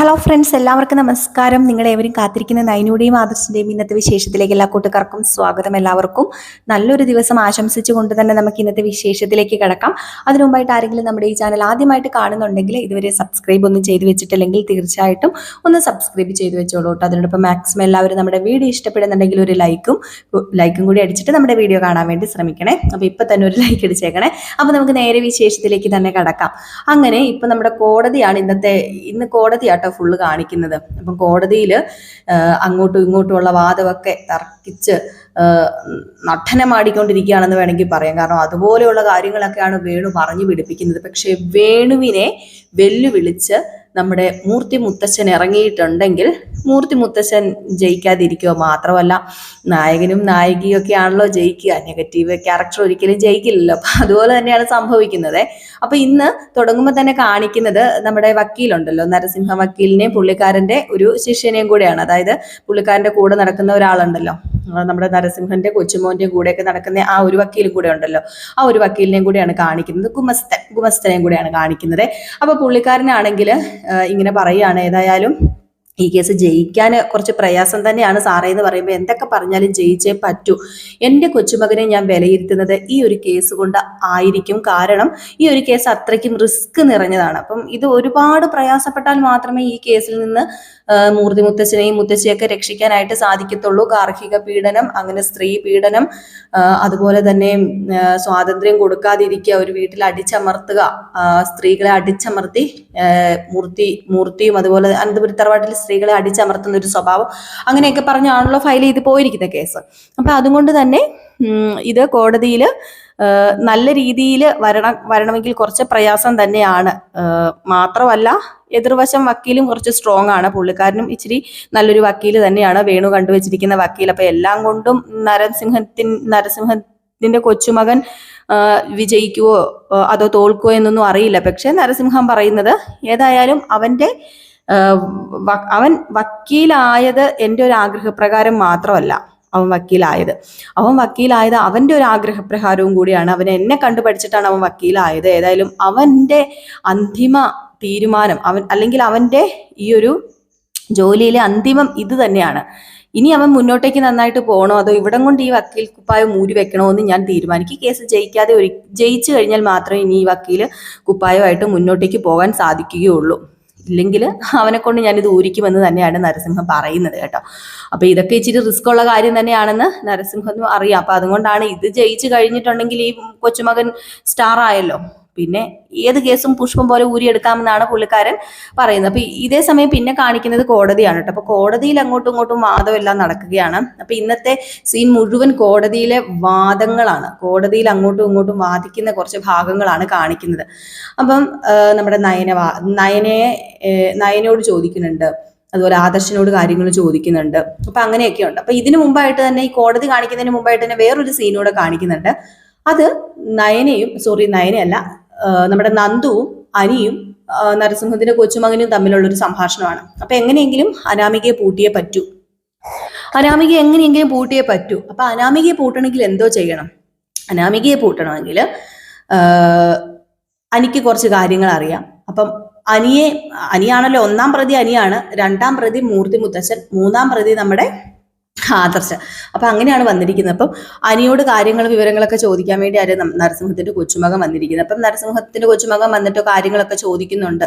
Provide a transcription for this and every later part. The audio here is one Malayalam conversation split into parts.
ഹലോ ഫ്രണ്ട്സ് എല്ലാവർക്കും നമസ്കാരം. നിങ്ങളേവരും കാത്തിരിക്കുന്ന നൈനയുടെയും ആദർശിന്റെയും ഇന്നത്തെ വിശേഷത്തിലേക്ക് എല്ലാ കൂട്ടുകാർക്കും സ്വാഗതം എല്ലാവർക്കും. നല്ലൊരു ദിവസം ആശംസിച്ചുകൊണ്ട് തന്നെ നമുക്ക് ഇന്നത്തെ വിശേഷത്തിലേക്ക് കിടക്കാം. അതിനു മുമ്പായിട്ട് ആരെങ്കിലും നമ്മുടെ ഈ ചാനൽ ആദ്യമായിട്ട് കാണുന്നുണ്ടെങ്കിൽ ഇതുവരെ സബ്സ്ക്രൈബ് ഒന്നും ചെയ്തു വെച്ചിട്ടില്ലെങ്കിൽ തീർച്ചയായിട്ടും ഒന്ന് സബ്സ്ക്രൈബ് ചെയ്തു വെച്ചോളൂ കേട്ടോ. അതിനോടൊപ്പം മാക്സിമം എല്ലാവരും നമ്മുടെ വീഡിയോ ഇഷ്ടപ്പെടുന്നുണ്ടെങ്കിൽ ഒരു ലൈക്കും ലൈക്കും കൂടി അടിച്ചിട്ട് നമ്മുടെ വീഡിയോ കാണാൻ വേണ്ടി ശ്രമിക്കണേ. അപ്പോൾ ഇപ്പം തന്നെ ഒരു ലൈക്ക് അടിച്ചേക്കണേ. അപ്പോൾ നമുക്ക് നേരെ വിശേഷത്തിലേക്ക് തന്നെ കിടക്കാം. അങ്ങനെ ഇപ്പം നമ്മുടെ കോടതിയാണ് ഇന്നത്തെ ഇന്ന് കോടതിയാട്ടോ ഫുള്ള് കാണിക്കുന്നത്. അപ്പം കോടതിയിൽ അങ്ങോട്ടും ഇങ്ങോട്ടുമുള്ള വാദമൊക്കെ തർക്കിച്ച് നട്ടനമാടിക്കൊണ്ടിരിക്കുകയാണെന്ന് വേണമെങ്കിൽ പറയാം. കാരണം അതുപോലെയുള്ള കാര്യങ്ങളൊക്കെയാണ് വേണു പറഞ്ഞു പിടിപ്പിക്കുന്നത്. പക്ഷേ വേണുവിനെ വെല്ലുവിളിച്ച് നമ്മുടെ മൂർത്തി മുത്തച്ഛൻ ഇറങ്ങിയിട്ടുണ്ടെങ്കിൽ മൂർത്തി മുത്തച്ഛൻ ജയിക്കാതിരിക്കുക മാത്രമല്ല നായകനും നായികയും ഒക്കെ ആണല്ലോ ജയിക്കുക. നെഗറ്റീവ് ക്യാരക്ടർ ഒരിക്കലും ജയിക്കില്ലല്ലോ. അപ്പൊ അതുപോലെ തന്നെയാണ് സംഭവിക്കുന്നത്. അപ്പൊ ഇന്ന് തുടങ്ങുമ്പോൾ തന്നെ കാണിക്കുന്നത് നമ്മുടെ വക്കീലുണ്ടല്ലോ നരസിംഹ വക്കീലിനെയും പുള്ളിക്കാരന്റെ ഒരു ശിഷ്യനെയും കൂടെയാണ്. അതായത് പുള്ളിക്കാരന്റെ കൂടെ നടക്കുന്ന ഒരാളുണ്ടല്ലോ. നമ്മുടെ നരസിംഹന്റെ കൊച്ചുമോന്റെ കൂടെയൊക്കെ നടക്കുന്ന ആ ഒരു വക്കീലും കൂടെ ഉണ്ടല്ലോ. ആ ഒരു വക്കീലിനെയും കൂടെയാണ് കാണിക്കുന്നത്. ഗുമസ്തൻ ഗുമസ്തനെയും കൂടെയാണ് കാണിക്കുന്നത്. അപ്പൊ പുള്ളിക്കാരനാണെങ്കിൽ ഇങ്ങനെ പറയുകയാണ് ഏതായാലും ഈ കേസ് ജയിക്കാൻ കുറച്ച് പ്രയാസം തന്നെയാണ് സാറേ എന്ന് പറയുമ്പോൾ എന്തൊക്കെ പറഞ്ഞാലും ജയിച്ചേ പറ്റൂ. എന്റെ കൊച്ചുമകനെ ഞാൻ വിലയിരുത്തുന്നത് ഈ ഒരു കേസ് കൊണ്ട് ആയിരിക്കും. കാരണം ഈ ഒരു കേസ് അത്രയ്ക്കും റിസ്ക് നിറഞ്ഞതാണ്. അപ്പം ഇത് ഒരുപാട് പ്രയാസപ്പെട്ടാൽ മാത്രമേ ഈ കേസിൽ നിന്ന് മൂർത്തി മുത്തച്ഛനെയും മുത്തശ്ശിയൊക്കെ രക്ഷിക്കാനായിട്ട് സാധിക്കത്തുള്ളൂ. ഗാർഹിക പീഡനം അങ്ങനെ സ്ത്രീ പീഡനം അതുപോലെ തന്നെ സ്വാതന്ത്ര്യം കൊടുക്കാതിരിക്കുക ഒരു വീട്ടിൽ അടിച്ചമർത്തുക സ്ത്രീകളെ അടിച്ചമർത്തി മൂർത്തി മൂർത്തിയും അതുപോലെ അനന്തപുരി തറവാട്ടിൽ സ്ത്രീകളെ അടിച്ചമർത്തുന്ന ഒരു സ്വഭാവം അങ്ങനെയൊക്കെ പറഞ്ഞാണല്ലോ ഫയൽ ചെയ്ത് പോയിരിക്കുന്ന കേസ് അപ്പൊ അതുകൊണ്ട് തന്നെ ഇത് കോടതിയിൽ നല്ല രീതിയിൽ വരണ വരണമെങ്കിൽ കുറച്ച് പ്രയാസം തന്നെയാണ്. മാത്രമല്ല എതിർവശം വക്കീലും കുറച്ച് സ്ട്രോങ് ആണ്. പുള്ളിക്കാരനും ഇച്ചിരി നല്ലൊരു വക്കീൽ തന്നെയാണ് വേണു കണ്ടുവച്ചിരിക്കുന്ന വക്കീൽ അപ്പൊ എല്ലാം കൊണ്ടും നരസിംഹത്തിൻ നരസിംഹത്തിന്റെ കൊച്ചുമകൻ വിജയിക്കുവോ അതോ തോൽക്കുവോ എന്നൊന്നും അറിയില്ല. പക്ഷെ നരസിംഹം പറയുന്നത് ഏതായാലും അവന്റെ അവൻ വക്കീലായത് എന്റെ ഒരു ആഗ്രഹപ്രകാരം മാത്രമല്ല അവൻ വക്കീലായത്. അവൻ വക്കീലായത് അവന്റെ ഒരു ആഗ്രഹപ്രകാരവും കൂടിയാണ്. അവൻ എന്നെ കണ്ടു പഠിച്ചിട്ടാണ് അവൻ വക്കീലായത്. ഏതായാലും അവന്റെ അന്തിമ തീരുമാനം അവൻ അല്ലെങ്കിൽ അവന്റെ ഈ ഒരു ജോലിയിലെ അന്തിമം ഇത് തന്നെയാണ്. ഇനി അവൻ മുന്നോട്ടേക്ക് നന്നായിട്ട് പോകണോ? അതോ ഇവിടം കൊണ്ട് ഈ വക്കീൽ കുപ്പായം മൂരി വെക്കണോ എന്ന് ഞാൻ തീരുമാനിക്കും. കേസ് ജയിക്കാതെ ഒരു ജയിച്ചു കഴിഞ്ഞാൽ മാത്രമേ ഇനി ഈ വക്കീൽ കുപ്പായമായിട്ട് മുന്നോട്ടേക്ക് പോകാൻ സാധിക്കുകയുള്ളൂ. ഇല്ലെങ്കിൽ അവനെ കൊണ്ട് ഞാനിത് ഊരിക്കുമെന്ന് തന്നെയാണ് നരസിംഹം പറയുന്നത് കേട്ടോ. അപ്പൊ ഇതൊക്കെ ഇച്ചിരി റിസ്ക് ഉള്ള കാര്യം തന്നെയാണെന്ന് നരസിംഹം അറിയാം. അപ്പൊ അതുകൊണ്ടാണ് ഇത് ജയിച്ചു കഴിഞ്ഞിട്ടുണ്ടെങ്കിൽ ഈ കൊച്ചുമകൻ സ്റ്റാർ ആയല്ലോ. പിന്നെ ഏത് കേസും പുഷ്പം പോലെ ഊരിയെടുക്കാമെന്നാണ് പുള്ളിക്കാരൻ പറയുന്നത്. അപ്പൊ ഇതേ സമയം പിന്നെ കാണിക്കുന്നത് കോടതിയാണ് കേട്ടോ. അപ്പൊ കോടതിയിൽ അങ്ങോട്ടും ഇങ്ങോട്ടും വാദമെല്ലാം നടക്കുകയാണ്. അപ്പൊ ഇന്നത്തെ സീൻ മുഴുവൻ കോടതിയിലെ വാദങ്ങളാണ്. കോടതിയിൽ അങ്ങോട്ടും ഇങ്ങോട്ടും വാദിക്കുന്ന കുറച്ച് ഭാഗങ്ങളാണ് കാണിക്കുന്നത്. അപ്പം നമ്മുടെ നയന നയനെ നയനോട് ചോദിക്കുന്നുണ്ട്. അതുപോലെ ആദർശനോട് കാര്യങ്ങൾ ചോദിക്കുന്നുണ്ട്. അപ്പൊ അങ്ങനെയൊക്കെ ഉണ്ട് അപ്പൊ ഇതിനു മുമ്പായിട്ട് തന്നെ ഈ കോടതി കാണിക്കുന്നതിന് മുമ്പായിട്ട് തന്നെ വേറൊരു സീനൂടെ കാണിക്കുന്നുണ്ട്. അത് നയനയും സോറി നയനയല്ല നമ്മുടെ നന്ദുവും അനിയും നരസിംഹത്തിന്റെ കൊച്ചുമകനും തമ്മിലുള്ള ഒരു സംഭാഷണമാണ്. അപ്പൊ എങ്ങനെയെങ്കിലും അനാമികയെ പൂട്ടിയേ പറ്റൂ. അനാമിക എങ്ങനെയെങ്കിലും പൂട്ടിയേ പറ്റൂ. അപ്പൊ അനാമികയെ പൂട്ടണമെങ്കിൽ എന്തോ ചെയ്യണം. അനാമികയെ പൂട്ടണമെങ്കിൽ അനിക്ക് കുറച്ച് കാര്യങ്ങൾ അറിയാം. അപ്പം അനിയെ അനിയാണല്ലോ ഒന്നാം പ്രതി അനിയാണ് രണ്ടാം പ്രതി മൂർത്തി മുത്തച്ഛൻ മൂന്നാം പ്രതി നമ്മുടെ ആദർശ. അപ്പൊ അങ്ങനെയാണ് വന്നിരിക്കുന്നത്. അപ്പം അനിയോട് കാര്യങ്ങൾ വിവരങ്ങളൊക്കെ ചോദിക്കാൻ വേണ്ടി ആര് നരസിംഹത്തിന്റെ കൊച്ചുമകൻ വന്നിരിക്കുന്നത്. അപ്പം നരസിംഹത്തിന്റെ കൊച്ചുമകൻ വന്നിട്ട് കാര്യങ്ങളൊക്കെ ചോദിക്കുന്നുണ്ട്.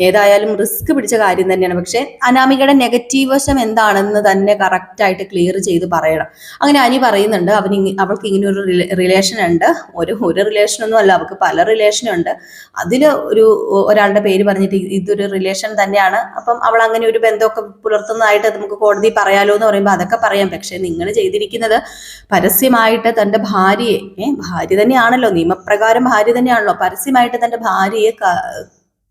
ഏതായാലും റിസ്ക് പിടിച്ച കാര്യം തന്നെയാണ്. പക്ഷെ അനാമികയുടെ നെഗറ്റീവ് വശം എന്താണെന്ന് തന്നെ കറക്റ്റായിട്ട് ക്ലിയർ ചെയ്ത് പറയണം. അങ്ങനെ അനി പറയുന്നുണ്ട് അവന് അവൾക്ക് ഇങ്ങനെ ഒരു റിലേഷൻ ഉണ്ട്. ഒരു ഒരു റിലേഷൻ ഒന്നും അല്ല അവൾക്ക് പല റിലേഷൻ ഉണ്ട്. അതിൽ ഒരു ഒരാളുടെ പേര് പറഞ്ഞിട്ട് ഇതൊരു റിലേഷൻ തന്നെയാണ്. അപ്പം അവൾ അങ്ങനെ ഒരു ബന്ധമൊക്കെ പുലർത്തുന്നതായിട്ട് നമുക്ക് കോടതി പറയാലോ എന്ന് പറയുമ്പോൾ അതൊക്കെ പറയാം. പക്ഷെ നിങ്ങൾ ചെയ്തിരിക്കുന്നത് പരസ്യമായിട്ട് തന്റെ ഭാര്യയെ ഭാര്യ തന്നെയാണല്ലോ. നിയമപ്രകാരം ഭാര്യ തന്നെയാണല്ലോ. പരസ്യമായിട്ട് തന്റെ ഭാര്യയെ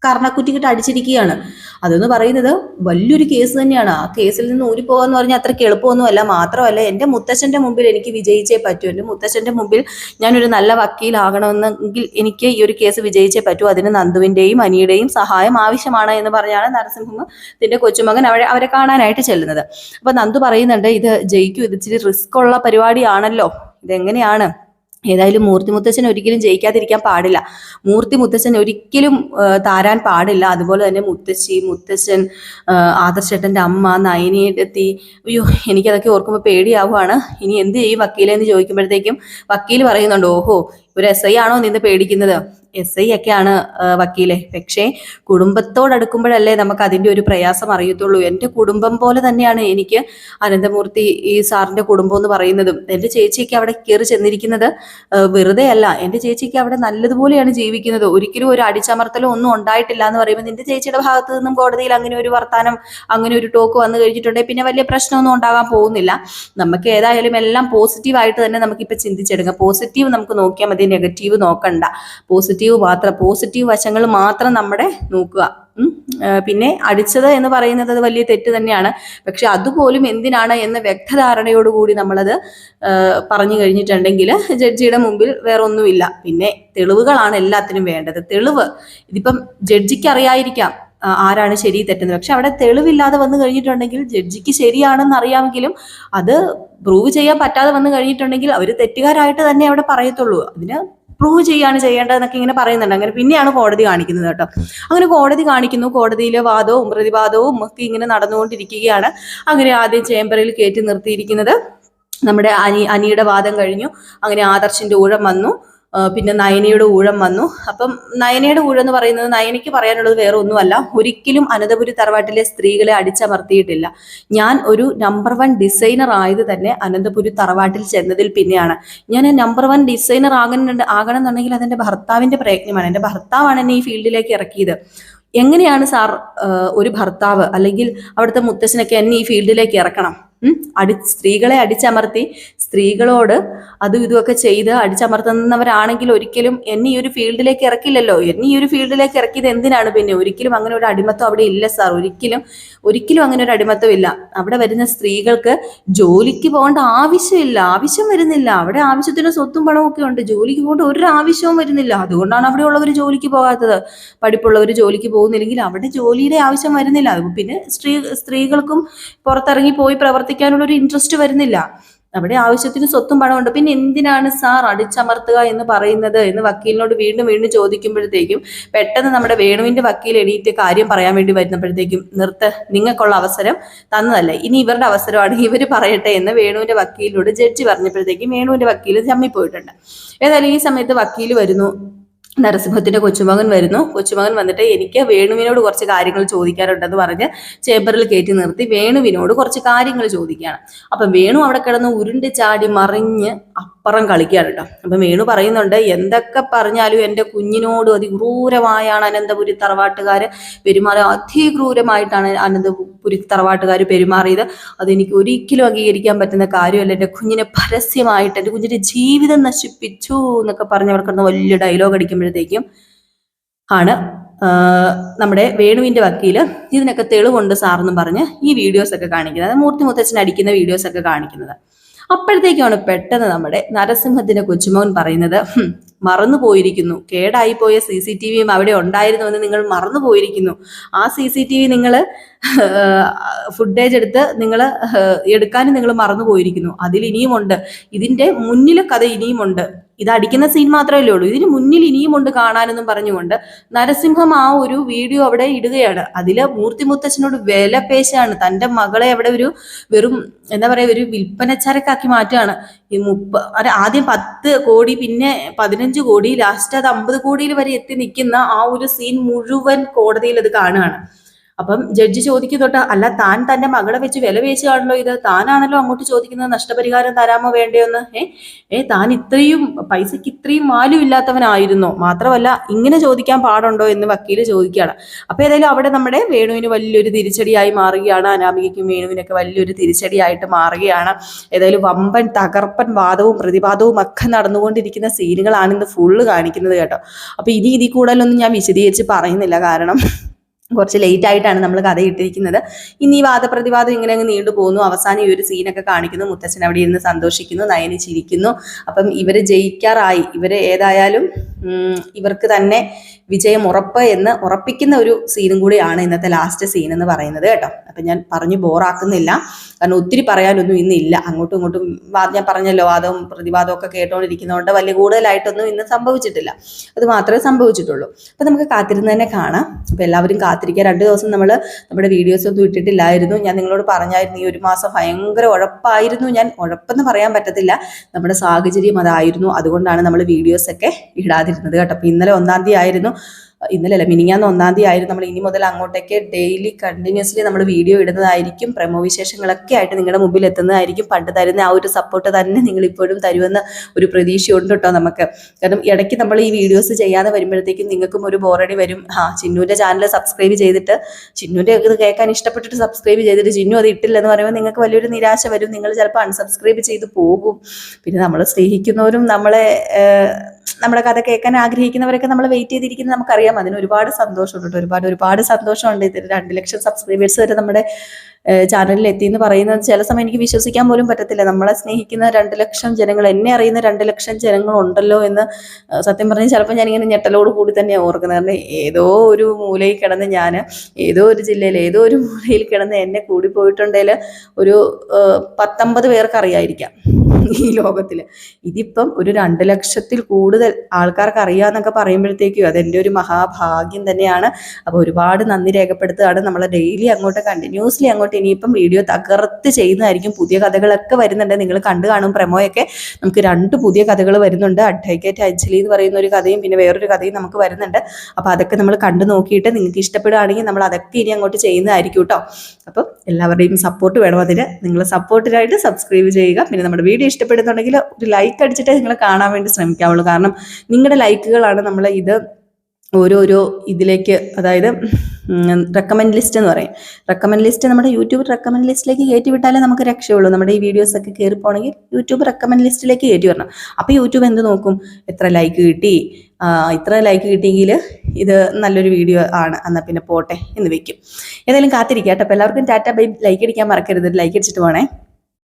കർണക്കുറ്റിക്കിട്ട് അടിച്ചിരിക്കുകയാണ്. അതെന്ന് പറയുന്നത് വലിയൊരു കേസ് തന്നെയാണ്. ആ കേസിൽ നിന്ന് ഊരിപ്പോകാന്ന് പറഞ്ഞാൽ അത്രയ്ക്ക് എളുപ്പമൊന്നുമല്ല മാത്രമല്ല എന്റെ മുത്തച്ഛന്റെ മുമ്പിൽ എനിക്ക് വിജയിച്ചേ പറ്റൂ. എന്റെ മുത്തച്ഛന്റെ മുമ്പിൽ ഞാനൊരു നല്ല വക്കീലാകണമെന്നെങ്കിൽ എനിക്ക് ഈ ഒരു കേസ് വിജയിച്ചേ പറ്റൂ. അതിന് നന്ദുവിന്റെയും അനിയുടെയും സഹായം ആവശ്യമാണ് എന്ന് പറഞ്ഞാണ് നരസിംഹത്തിന്റെ കൊച്ചുമകൻ അവരെ അവരെ കാണാനായിട്ട് ചെല്ലുന്നത്. അപ്പൊ നന്ദു പറയുന്നുണ്ട് ഇത് ജയിക്കൂ. ഇത് ഇച്ചിരി റിസ്ക് ഉള്ള പരിപാടിയാണല്ലോ. ഇതെങ്ങനെയാണ്? ഏതായാലും മൂർത്തി മുത്തച്ഛൻ ഒരിക്കലും ജയിക്കാതിരിക്കാൻ പാടില്ല. മൂർത്തി മുത്തച്ഛൻ ഒരിക്കലും താരാൻ പാടില്ല. അതുപോലെ തന്നെ മുത്തശ്ശി മുത്തച്ഛൻ ആദർശേട്ടന്റെ അമ്മ നയനിയെത്തി അയ്യോ എനിക്കതൊക്കെ ഓർക്കുമ്പോൾ പേടിയാവുകയാണ് ഇനി എന്ത് ചെയ്യും വക്കീലെന്ന് ചോദിക്കുമ്പോഴത്തേക്കും വക്കീൽ പറയുന്നുണ്ട് ഓഹോ ഒരു എസ് ഐ ആണോ നിന്ന് പേടിക്കുന്നത്? എസ് ഐ ഒക്കെയാണ് വക്കീലെ. പക്ഷേ കുടുംബത്തോടടുക്കുമ്പോഴല്ലേ നമുക്ക് അതിന്റെ ഒരു പ്രയാസം അറിയത്തുള്ളൂ. എന്റെ കുടുംബം പോലെ തന്നെയാണ് എനിക്ക് അനന്തമൂർത്തി ഈ സാറിന്റെ കുടുംബം എന്ന് പറയുന്നതും. എന്റെ ചേച്ചിയൊക്കെ അവിടെ കയറി ചെന്നിരിക്കുന്നത് വെറുതെ അല്ല. എന്റെ ചേച്ചിക്ക് അവിടെ നല്ലതുപോലെയാണ് ജീവിക്കുന്നത്. ഒരിക്കലും ഒരു അടിച്ചമർത്തലോ ഒന്നും ഉണ്ടായിട്ടില്ല എന്ന് പറയുമ്പോൾ നിന്റെ ചേച്ചിയുടെ ഭാഗത്ത് നിന്നും കോടതിയിൽ അങ്ങനെ ഒരു വർത്താനം അങ്ങനെ ഒരു ടോക്ക് വന്നു കഴിഞ്ഞിട്ടുണ്ടെങ്കിൽ പിന്നെ വലിയ പ്രശ്നമൊന്നും ഉണ്ടാകാൻ പോകുന്നില്ല. നമുക്ക് ഏതായാലും എല്ലാം പോസിറ്റീവായിട്ട് തന്നെ നമുക്കിപ്പോൾ ചിന്തിച്ചെടുക്കാം. പോസിറ്റീവ് നമുക്ക് നോക്കിയാൽ മതി നെഗറ്റീവ് നോക്കണ്ട. പോസിറ്റീവ് മാത്രം പോസിറ്റീവ് വശങ്ങൾ മാത്രം നമ്മുടെ നോക്കുക. പിന്നെ അടിച്ചത് എന്ന് പറയുന്നത് അത് വലിയ തെറ്റ് തന്നെയാണ്. പക്ഷെ അതുപോലും എന്തിനാണ് എന്ന വ്യക്തധാരണയോടുകൂടി നമ്മളത് പറഞ്ഞു കഴിഞ്ഞിട്ടുണ്ടെങ്കിൽ ജഡ്ജിയുടെ മുമ്പിൽ വേറെ ഒന്നുമില്ല പിന്നെ തെളിവുകളാണ് എല്ലാത്തിനും വേണ്ടത്. തെളിവ് ഇതിപ്പം ജഡ്ജിക്ക് അറിയായിരിക്കാം ആരാണ് ശരി തെറ്റെന്ന്. പക്ഷെ അവിടെ തെളിവില്ലാതെ വന്നു കഴിഞ്ഞിട്ടുണ്ടെങ്കിൽ ജഡ്ജിക്ക് ശരിയാണെന്ന് അറിയാമെങ്കിലും അത് പ്രൂവ് ചെയ്യാൻ പറ്റാതെ വന്നു കഴിഞ്ഞിട്ടുണ്ടെങ്കിൽ അവർ തെറ്റുകാരായിട്ട് തന്നെ അവിടെ പറയത്തുള്ളൂ. അതിന് പ്രൂവ് ചെയ്യാണ് ചെയ്യേണ്ടതെന്നൊക്കെ ഇങ്ങനെ പറയുന്നുണ്ട്. അങ്ങനെ പിന്നെയാണ് കോടതി കാണിക്കുന്നത് കേട്ടോ. അങ്ങനെ കോടതി കാണിക്കുന്നു. കോടതിയിലെ വാദവും പ്രതിവാദവും ഒക്കെ ഇങ്ങനെ നടന്നുകൊണ്ടിരിക്കുകയാണ്. അങ്ങനെ ആദ്യം ചേംബറിൽ കയറ്റി നിർത്തിയിരിക്കുന്നത് നമ്മുടെ അനി അനിയുടെ വാദം കഴിഞ്ഞു. അങ്ങനെ ആദർശിന്റെ ഊഴം വന്നു. പിന്നെ നയനയുടെ ഊഴം വന്നു. അപ്പം നയനയുടെ ഊഴം എന്ന് പറയുന്നത് നയനയ്ക്ക് പറയാനുള്ളത് വേറെ ഒന്നുമല്ല. ഒരിക്കലും അനന്തപുരി തറവാട്ടിലെ സ്ത്രീകളെ അടിച്ചമർത്തിയിട്ടില്ല. ഞാൻ ഒരു നമ്പർ വൺ ഡിസൈനർ ആയത് തന്നെ അനന്തപുരി തറവാട്ടിൽ ചെന്നതിൽ പിന്നെയാണ്. ഞാൻ നമ്പർ വൺ ഡിസൈനർ ആകുന്നുണ്ട് ആകണം എന്നുണ്ടെങ്കിൽ അതെന്റെ ഭർത്താവിന്റെ പ്രയത്നമാണ്. എന്റെ ഭർത്താവാണ് എന്നെ ഈ ഫീൽഡിലേക്ക് ഇറക്കിയത്. എങ്ങനെയാണ് സാർ ഒരു ഭർത്താവ് അല്ലെങ്കിൽ അവിടുത്തെ മുത്തശ്ശനൊക്കെ എന്നെ ഈ ഫീൽഡിലേക്ക് ഇറക്കണം? അടി സ്ത്രീകളെ അടിച്ചമർത്തി സ്ത്രീകളോട് അതും ഇതുമൊക്കെ ചെയ്ത് അടിച്ചമർത്തുന്നവരാണെങ്കിൽ ഒരിക്കലും എന്നെ ഈ ഒരു ഫീൽഡിലേക്ക് ഇറക്കില്ലല്ലോ. എന്നെ ഈ ഒരു ഫീൽഡിലേക്ക് ഇറക്കിയത് എന്തിനാണ് പിന്നെ? ഒരിക്കലും അങ്ങനെ ഒരു അടിമത്തം അവിടെ ഇല്ല സാർ. ഒരിക്കലും ഒരിക്കലും അങ്ങനെ ഒരു അടിമത്തം ഇല്ല. അവിടെ വരുന്ന സ്ത്രീകൾക്ക് ജോലിക്ക് പോകേണ്ട ആവശ്യമില്ല. ആവശ്യം വരുന്നില്ല. അവിടെ ആവശ്യത്തിന് സ്വത്തും പണവും ഒക്കെ ഉണ്ട്. ജോലിക്ക് പോകേണ്ട ഒരു ആവശ്യവും വരുന്നില്ല. അതുകൊണ്ടാണ് അവിടെ ഉള്ളവർ ജോലിക്ക് പോകാത്തത്. പഠിപ്പുള്ളവർ ജോലിക്ക് പോകുന്നില്ലെങ്കിൽ അവിടെ ജോലിയുടെ ആവശ്യം വരുന്നില്ല. പിന്നെ സ്ത്രീ സ്ത്രീകൾക്കും പുറത്തിറങ്ങി പോയി പ്രവർത്തിക്കാനുള്ള ഒരു ഇൻട്രസ്റ്റ് വരുന്നില്ല. നമ്മുടെ ആവശ്യത്തിന് സ്വത്തും പണമുണ്ട് പിന്നെ എന്തിനാണ് സാർ അടിച്ചമർത്തുക എന്ന് പറയുന്നത് എന്ന് വക്കീലിനോട് വീണ്ടും വീണ്ടും ചോദിക്കുമ്പോഴത്തേക്കും പെട്ടെന്ന് നമ്മുടെ വേണുവിന്റെ വക്കീൽ എണീറ്റ് കാര്യം പറയാൻ വേണ്ടി വരുന്നപ്പോഴത്തേക്കും നിർത്ത് നിങ്ങൾക്കുള്ള അവസരം തന്നതല്ലേ. ഇനി ഇവരുടെ അവസരമാണ് ഇവർ പറയട്ടെ എന്ന് വേണുവിന്റെ വക്കീലിനോട് ജഡ്ജി പറഞ്ഞപ്പോഴത്തേക്കും വേണുവിന്റെ വക്കീൽ ചമ്മിപ്പോയിട്ടുണ്ട്. ഏതായാലും ഈ സമയത്ത് വക്കീൽ വരുന്നു. നരസിംഹത്തിന്റെ കൊച്ചുമകൻ വരുന്നു. കൊച്ചുമകൻ വന്നിട്ട് എനിക്ക് വേണുവിനോട് കുറച്ച് കാര്യങ്ങൾ ചോദിക്കാറുണ്ടെന്ന് പറഞ്ഞ് ചേമ്പറിൽ കയറ്റി നിർത്തി വേണുവിനോട് കുറച്ച് കാര്യങ്ങൾ ചോദിക്കുകയാണ്. അപ്പം വേണു അവിടെ കിടന്ന് ഉരുണ്ട് ചാടി മറിഞ്ഞ് അപ്പുറം കളിക്കുകയാണ് കേട്ടോ. അപ്പം വേണു പറയുന്നുണ്ട് എന്തൊക്കെ പറഞ്ഞാലും എന്റെ കുഞ്ഞിനോട് അതിക്രൂരമായാണ് അനന്തപുരി തറവാട്ടുകാർ പെരുമാറി അതിക്രൂരമായിട്ടാണ് അനന്തപുരി തറവാട്ടുകാർ പെരുമാറിയത്. അതെനിക്ക് ഒരിക്കലും അംഗീകരിക്കാൻ പറ്റുന്ന കാര്യമല്ല. എന്റെ കുഞ്ഞിനെ പരസ്യമായിട്ട് എന്റെ കുഞ്ഞിന്റെ ജീവിതം നശിപ്പിച്ചു എന്നൊക്കെ പറഞ്ഞ് അവിടെ വലിയ ഡയലോഗ് അടിക്കുമ്പോഴത്തേക്കും ആണ് നമ്മുടെ വേണുവിന്റെ വക്കീൽ ഇതിനൊക്കെ തെളിവുണ്ട് സാറെന്നും പറഞ്ഞ് ഈ വീഡിയോസ് ഒക്കെ കാണിക്കുന്നത്. മൂർത്തി മുത്തച്ഛൻ അടിക്കുന്ന വീഡിയോസ് ഒക്കെ കാണിക്കുന്നത്. അപ്പോഴത്തേക്കാണ് പെട്ടെന്ന് നമ്മുടെ നരസിംഹത്തിന്റെ കൊച്ചുമോൻ പറയുന്നത് മറന്നു പോയിരിക്കുന്നു കേടായി പോയ സി സി ടി വിയും അവിടെ ഉണ്ടായിരുന്നുവെന്ന് നിങ്ങൾ മറന്നു പോയിരിക്കുന്നു ആ സി സി ടി വി നിങ്ങൾ ഫുട്ടേജ് എടുത്ത് നിങ്ങൾ എടുക്കാനും നിങ്ങൾ മറന്നു പോയിരിക്കുന്നു അതിൽ ഇനിയുമുണ്ട് ഇതിന്റെ മുന്നിലെ കഥ ഇനിയുമുണ്ട്. ഇത് അടിക്കുന്ന സീൻ മാത്രമല്ലേ ഉള്ളൂ. ഇതിന് മുന്നിൽ ഇനിയും ഉണ്ട് കാണാനെന്നും പറഞ്ഞുകൊണ്ട് നരസിംഹം ആ ഒരു വീഡിയോ അവിടെ ഇടുകയാണ്. അതിൽ മൂർത്തി മുത്തച്ഛനോട് വില പേശാണ്. തന്റെ മകളെ അവിടെ ഒരു വെറും എന്താ പറയാ ഒരു വിൽപ്പനച്ചരക്കാക്കി മാറ്റുകയാണ്. ഈ മുപ്പ ആദ്യം പത്ത് കോടി പിന്നെ പതിനഞ്ച് കോടി ലാസ്റ്റ് അത് അമ്പത് കോടിയിൽ വരെ എത്തി നിൽക്കുന്ന ആ ഒരു സീൻ മുഴുവൻ കോടതിയിൽ അത് കാണുകയാണ്. അപ്പം ജഡ്ജി ചോദിക്കുന്നോട്ട് അല്ല താൻ തന്റെ മകളെ വെച്ച് വില പേശുകയാണല്ലോ ഇത്? താനാണല്ലോ അങ്ങോട്ട് ചോദിക്കുന്നത് നഷ്ടപരിഹാരം തരാമോ വേണ്ടയോന്ന്? ഏ? ഏ താൻ ഇത്രയും പൈസക്ക് ഇത്രയും വാല്യൂ ഇല്ലാത്തവനായിരുന്നോ. മാത്രമല്ല ഇങ്ങനെ ചോദിക്കാൻ പാടുണ്ടോ എന്ന് വക്കീൽ ചോദിക്കുകയാണ്. അപ്പൊ ഏതായാലും അവിടെ നമ്മുടെ വേണുവിന് വലിയൊരു തിരിച്ചടിയായി മാറുകയാണ്. അനാമികയ്ക്കും വേണുവിനൊക്കെ വലിയൊരു തിരിച്ചടിയായിട്ട് മാറുകയാണ്. ഏതായാലും വമ്പൻ തകർപ്പൻ വാദവും പ്രതിവാദവും ഒക്കെ നടന്നുകൊണ്ടിരിക്കുന്ന സീനുകളാണ് ഇന്ന് ഫുള്ള് കാണിക്കുന്നത് കേട്ടോ. അപ്പൊ ഇനി ഇതിൽ കൂടുതലൊന്നും ഞാൻ വിശദീകരിച്ച് പറയുന്നില്ല കാരണം കുറച്ച് ലേറ്റ് ആയിട്ടാണ് നമ്മൾ കഥ ഇട്ടിരിക്കുന്നത് ഇനി ഈ വാദപ്രതിവാദം ഇങ്ങനെ അങ്ങ് നീണ്ടു പോകുന്നു. അവസാനം ഈ ഒരു സീനൊക്കെ കാണിക്കുന്നു. മുത്തച്ഛൻ അവിടെ ഇരുന്ന് സന്തോഷിക്കുന്നു നയനി ചിരിക്കുന്നു അപ്പം ഇവർ ജയിക്കാറായി. ഇവർ ഏതായാലും ഇവർക്ക് തന്നെ വിജയം ഉറപ്പ് എന്ന് ഉറപ്പിക്കുന്ന ഒരു സീനും കൂടിയാണ് ഇന്നത്തെ ലാസ്റ്റ് സീൻ എന്ന് പറയുന്നത് കേട്ടോ. അപ്പം ഞാൻ പറഞ്ഞു ബോറാക്കുന്നില്ല കാരണം ഒത്തിരി പറയാനൊന്നും ഇന്നില്ല. അങ്ങോട്ടും ഇങ്ങോട്ടും ഞാൻ പറഞ്ഞല്ലോ വാദവും പ്രതിവാദവും ഒക്കെ കേട്ടോണ്ടിരിക്കുന്നതുകൊണ്ട് വലിയ കൂടുതലായിട്ടൊന്നും ഇന്ന് സംഭവിച്ചിട്ടില്ല. അത് മാത്രമേ സംഭവിച്ചിട്ടുള്ളൂ. അപ്പം നമുക്ക് കാത്തിരുന്ന് തന്നെ കാണാം. അപ്പം എല്ലാവരും കാത്തിരിക്കുക. രണ്ട് ദിവസം നമ്മൾ നമ്മുടെ വീഡിയോസ് ഒന്നും ഇട്ടിട്ടില്ലായിരുന്നു. ഞാൻ നിങ്ങളോട് പറഞ്ഞായിരുന്നു ഈ ഒരു മാസം ഭയങ്കര ഉഴപ്പായിരുന്നു ഞാൻ. ഉഴപ്പെന്ന് പറയാൻ പറ്റത്തില്ല. നമ്മുടെ സാഹചര്യം അതായിരുന്നു. അതുകൊണ്ടാണ് നമ്മൾ വീഡിയോസൊക്കെ ഇടാതിരുന്നത് കേട്ടോ. അപ്പം ഇന്നലെ ഒന്നാം തീയതി ആയിരുന്നു. ഇന്നലെ അല്ല മിനിങ്ങാന്ന് ഒന്നാം തീയതി ആയിരുന്നു നമ്മൾ ഇനി മുതൽ അങ്ങോട്ടേക്ക് ഡെയിലി കണ്ടിന്യൂസ്ലി നമ്മൾ വീഡിയോ ഇടുന്നതായിരിക്കും. പ്രമോ വിശേഷങ്ങളൊക്കെ ആയിട്ട് നിങ്ങളുടെ മുമ്പിൽ എത്തുന്നതായിരിക്കും. പണ്ട് തരുന്ന ആ ഒരു സപ്പോർട്ട് തന്നെ നിങ്ങൾ ഇപ്പോഴും തരുമെന്ന് ഒരു പ്രതീക്ഷയുണ്ട് കേട്ടോ നമുക്ക്. കാരണം ഇടയ്ക്ക് നമ്മൾ ഈ വീഡിയോസ് ചെയ്യാതെ വരുമ്പോഴത്തേക്കും നിങ്ങൾക്കും ഒരു ബോറടി വരും. ആ ചിന്നുവിന്റെ ചാനൽ സബ്സ്ക്രൈബ് ചെയ്തിട്ട് ചിന്നുവിന്റെ ഇത് കേൾക്കാൻ ഇഷ്ടപ്പെട്ടിട്ട് സബ്സ്ക്രൈബ് ചെയ്തിട്ട് ചിന്നു അത് ഇട്ടില്ലെന്ന് പറയുമ്പോൾ നിങ്ങൾക്ക് വലിയൊരു നിരാശ വരും. നിങ്ങൾ ചിലപ്പോൾ അൺസബ്സ്ക്രൈബ് ചെയ്ത് പോകും. പിന്നെ നമ്മൾ സ്നേഹിക്കുന്നവരും നമ്മളെ നമ്മുടെ കഥ കേൾക്കാൻ ആഗ്രഹിക്കുന്നവരൊക്കെ നമ്മൾ വെയിറ്റ് ചെയ്തിരിക്കുന്നത് നമുക്കറിയാം. അതിന് ഒരുപാട് സന്തോഷമുണ്ട്. ഒരുപാട് ഒരുപാട് സന്തോഷമുണ്ട്. ഇതിൽ രണ്ട് ലക്ഷം സബ്സ്ക്രൈബേഴ്സ് വരെ നമ്മുടെ ചാനലിൽ എത്തി എന്ന് പറയുന്നത് ചില സമയം എനിക്ക് വിശ്വസിക്കാൻ പോലും പറ്റത്തില്ല. നമ്മളെ സ്നേഹിക്കുന്ന രണ്ട് ലക്ഷം ജനങ്ങൾ എന്നെ അറിയുന്ന രണ്ട് ലക്ഷം ജനങ്ങൾ ഉണ്ടല്ലോ എന്ന് സത്യം പറഞ്ഞാൽ ചിലപ്പോൾ ഞാനിങ്ങനെ ഞെട്ടലോട് കൂടി തന്നെയാണ് ഓർക്കുന്നത്. കാരണം ഏതോ ഒരു മൂലയിൽ കിടന്ന് ഞാൻ ഏതോ ഒരു ജില്ലയിൽ ഏതോ ഒരു മൂലയിൽ കിടന്ന് എന്നെ കൂടി പോയിട്ടുണ്ടെങ്കിൽ ഒരു പത്തൊമ്പത് പേർക്ക് അറിയായിരിക്കാം. ഈ ലോകത്തിൽ ഇതിപ്പം ഒരു രണ്ട് ലക്ഷത്തിൽ കൂടുതൽ ആൾക്കാർക്ക് അറിയാന്നൊക്കെ പറയുമ്പോഴത്തേക്കും അതെന്റെ ഒരു മഹാഭാഗ്യം തന്നെയാണ്. അപ്പോൾ ഒരുപാട് നന്ദി രേഖപ്പെടുത്തുകയാണ്. നമ്മൾ ഡെയിലി അങ്ങോട്ട് കണ്ടിന്യൂസ്ലി അങ്ങോട്ട് ഇനിയിപ്പം വീഡിയോ തകർത്ത് ചെയ്യുന്നതായിരിക്കും. പുതിയ കഥകളൊക്കെ വരുന്നുണ്ട്. നിങ്ങൾ കണ്ടു കാണും പ്രമോയൊക്കെ. നമുക്ക് രണ്ട് പുതിയ കഥകൾ വരുന്നുണ്ട്. അഡ്വക്കേറ്റ് അഞ്ജലി എന്ന് പറയുന്ന ഒരു കഥയും പിന്നെ വേറൊരു കഥയും നമുക്ക് വരുന്നുണ്ട്. അപ്പോൾ അതൊക്കെ നമ്മൾ കണ്ടു നോക്കിയിട്ട് നിങ്ങൾക്ക് ഇഷ്ടപ്പെടുകയാണെങ്കിൽ നമ്മൾ അതൊക്കെ ഇനി അങ്ങോട്ട് ചെയ്യുന്നതായിരിക്കും കേട്ടോ. അപ്പം എല്ലാവരുടെയും സപ്പോർട്ട് വേണം. അതിന് നിങ്ങൾ സപ്പോർട്ടിനായിട്ട് സബ്സ്ക്രൈബ് ചെയ്യുക. പിന്നെ നമ്മുടെ വീഡിയോ ഇഷ്ടപ്പെടുന്നുണ്ടെങ്കിൽ ഒരു ലൈക്ക് അടിച്ചിട്ടേ നിങ്ങൾ കാണാൻ വേണ്ടി ശ്രമിക്കാവുള്ളൂ. കാരണം നിങ്ങളുടെ ലൈക്കുകളാണ് നമ്മൾ ഇത് ഓരോരോ ഇതിലേക്ക് അതായത് റെക്കമെൻഡ് ലിസ്റ്റ് എന്ന് പറയും. റെക്കമെൻഡ് ലിസ്റ്റ് നമ്മുടെ യൂട്യൂബ് റെക്കമെൻഡ് ലിസ്റ്റിലേക്ക് കയറ്റി വിട്ടാലേ നമുക്ക് രക്ഷയുള്ളൂ. നമ്മുടെ ഈ വീഡിയോസ് ഒക്കെ കയറി പോകണമെങ്കിൽ യൂട്യൂബ് റെക്കമെൻഡ് ലിസ്റ്റിലേക്ക് കയറ്റി വരണം. അപ്പോൾ യൂട്യൂബ് എന്ത് നോക്കും? എത്ര ലൈക്ക് കിട്ടി? ഇത്ര ലൈക്ക് കിട്ടിയെങ്കിൽ ഇത് നല്ലൊരു വീഡിയോ ആണ്. എന്നാൽ പിന്നെ പോട്ടെ എന്ന് വെക്കും. ഏതായാലും കാത്തിരിക്കാം കേട്ടോ. അപ്പോൾ എല്ലാവർക്കും ടാറ്റ ബൈ ലൈക്ക് അടിക്കാൻ മറക്കരുത്. ലൈക്ക് അടിച്ചിട്ട് പോണേ.